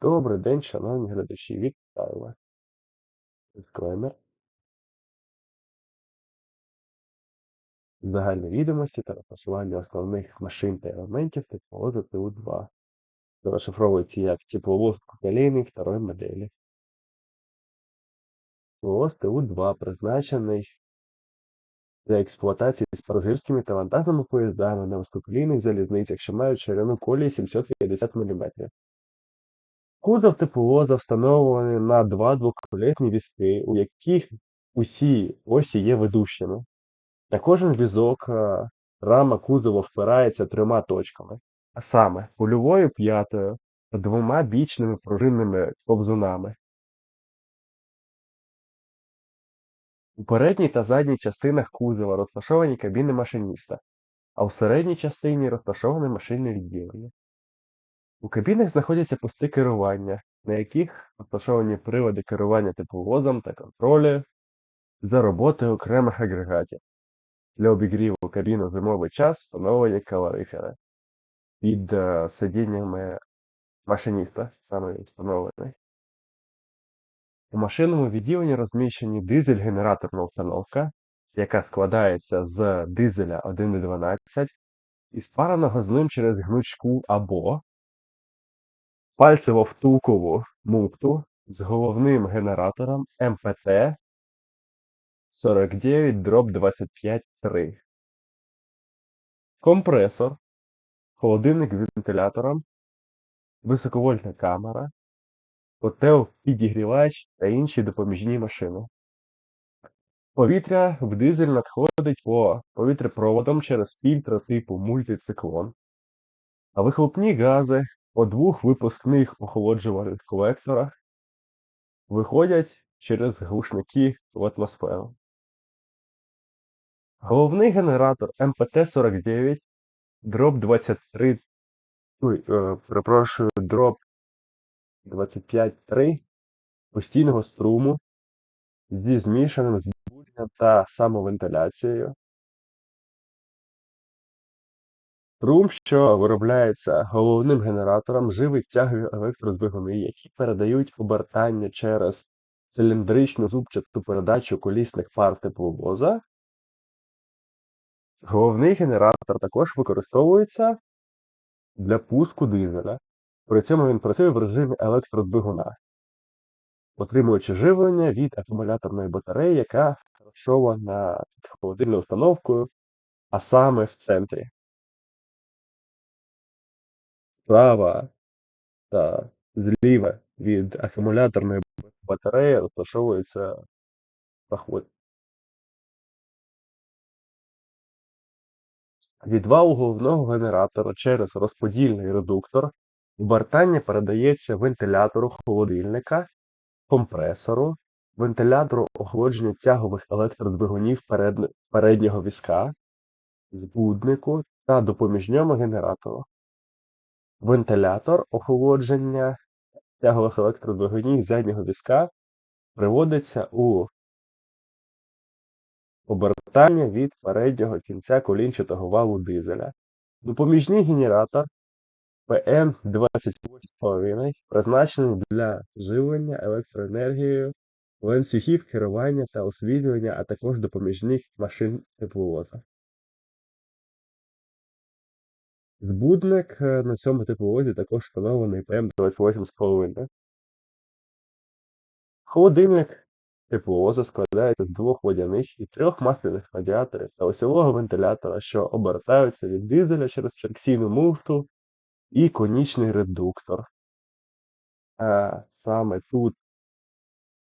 Добрий день, шановні глядачі, вітаю вас. Дисклеймер. Загальні відомості та розташування основних машин та елементів тепловоза ТУ-2. Що розшифровується як тепловоз покоління второї моделі. Тепловоз ТУ-2 призначений для експлуатації з пасажирськими та вантажними поїздами на вузькоколійних залізницях, що мають ширину колії 750 мм. Кузов тепловоза встановлений на два двоколісні візки, у яких усі осі є ведущими. На кожен візок е, рама кузова впирається трьома точками, а саме кульовою п'ятою та двома бічними пружинними ковзунами. У передній та задній частинах кузова розташовані кабіни машиніста, а у середній частині розташоване машинне відділення. У кабінах знаходяться пусти керування, на яких розташовані прилади керування тепловозом та контролю за роботою окремих агрегатів. Для обігріву кабіни в зимовий час встановлені калорифери під е, сидіннями машиніста, саме встановлений. У машинному відділенні розміщені дизель-генераторна установка, яка складається з дизеля 1.12 і спареного з ним через гнучку або пальцево-втулкову муфту з головним генератором МПТ 49 дроб 25.3. Компресор, холодильник з вентилятором, високовольтна камера, котел підігрівач та інші допоміжні машини. Повітря в дизель надходить по повітряпроводом через фільтр типу мультициклон, а вихлопні гази по двох випускних охолоджувальних колекторах виходять через глушники в атмосферу. Головний генератор МПТ-49 дроб 23, ой, е, перепрошую, дроб 25.3 постійного струму зі змішаним збудженням та самовентиляцією. Струм, що виробляється головним генератором, живить тягові електродвигуни, які передають обертання через циліндричну зубчасту передачу колісних пар тепловоза. Головний генератор також використовується для пуску дизеля. При цьому він працює в режимі електродвигуна, отримуючи живлення від акумуляторної батареї, яка розташована під холодильною установкою, а саме в центрі. Справа та зліва від акумуляторної батареї розташовується проход. Від головного генератора через розподільний редуктор обертання передається вентилятору холодильника, компресору, вентилятору охолодження тягових електродвигунів переднього візка, збуднику та допоміжньому генератору. Вентилятор охолодження тягових електродвигунів заднього візка приводиться у обертання від переднього кінця колінчатого валу дизеля. Допоміжний генератор ПМ-28,5 призначений для живлення електроенергією ланцюгів керування та освітлення, а також допоміжних машин тепловоза. Збудник е, на цьому тепловозі також встановлений ПМ-28,5. Холодильник тепловоза складається з двох водяних і трьох масляних радіаторів та осьового вентилятора, що обертаються від дизеля через фрикційну муфту і конічний редуктор. А саме тут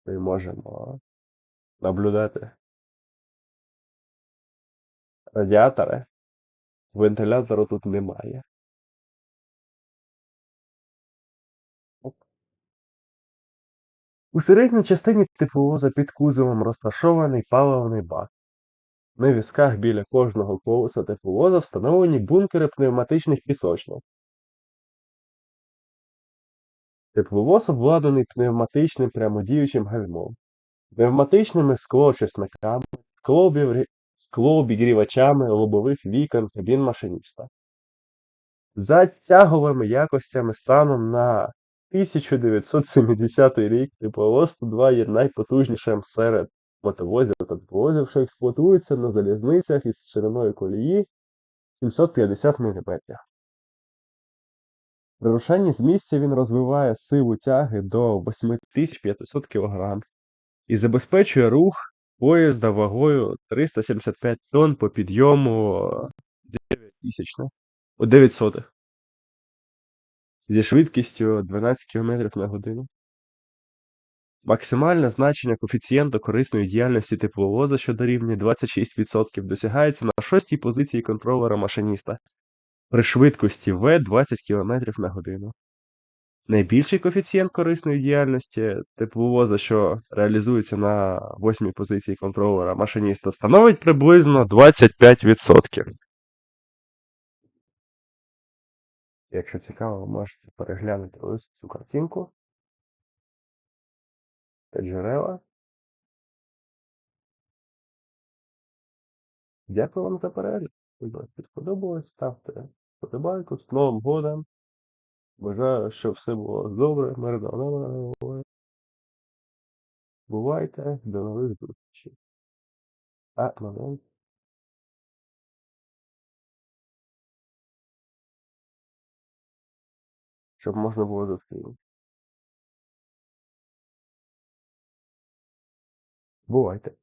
ми можемо наблюдати радіатори. Вентилятору тут немає. У середній частині тепловоза під кузовом розташований паливний бак. На візках біля кожного колеса тепловоза встановлені бункери пневматичних пісочних. Тепловоз обладнаний пневматичним прямодіючим гальмом, пневматичними склоочисниками, склообігрі- склообігрівачами лобових вікон кабін машиніста. За тяговими якостями станом на 1970 рік тепловоз 102 є найпотужнішим серед мотовозів та тепловозів, що експлуатуються на залізницях із шириною колії 750 мм. При рушанні з місця він розвиває силу тяги до 8500 кг і забезпечує рух поїзда вагою 375 тонн по підйому 9000, о 9 сотих. Зі швидкістю 12 км на годину. Максимальне значення коефіцієнту корисної діяльності тепловоза, що дорівнює 26%, досягається на шостій позиції контролера машиніста при швидкості В 20 км на годину. Найбільший коефіцієнт корисної діяльності тепловоза, що реалізується на восьмій позиції контролера машиніста, становить приблизно 25%. Якщо цікаво, ви можете переглянути ось цю картинку. Це джерела. Дякую вам за перегляд. Будь ласка, сподобалось, ставте вподобайку. З Новим годом. Бажаю, щоб все було добре, мирно неба. Бувайте, до нових зустрічей. А, момент. Щоб можна було зустріти. Бувайте.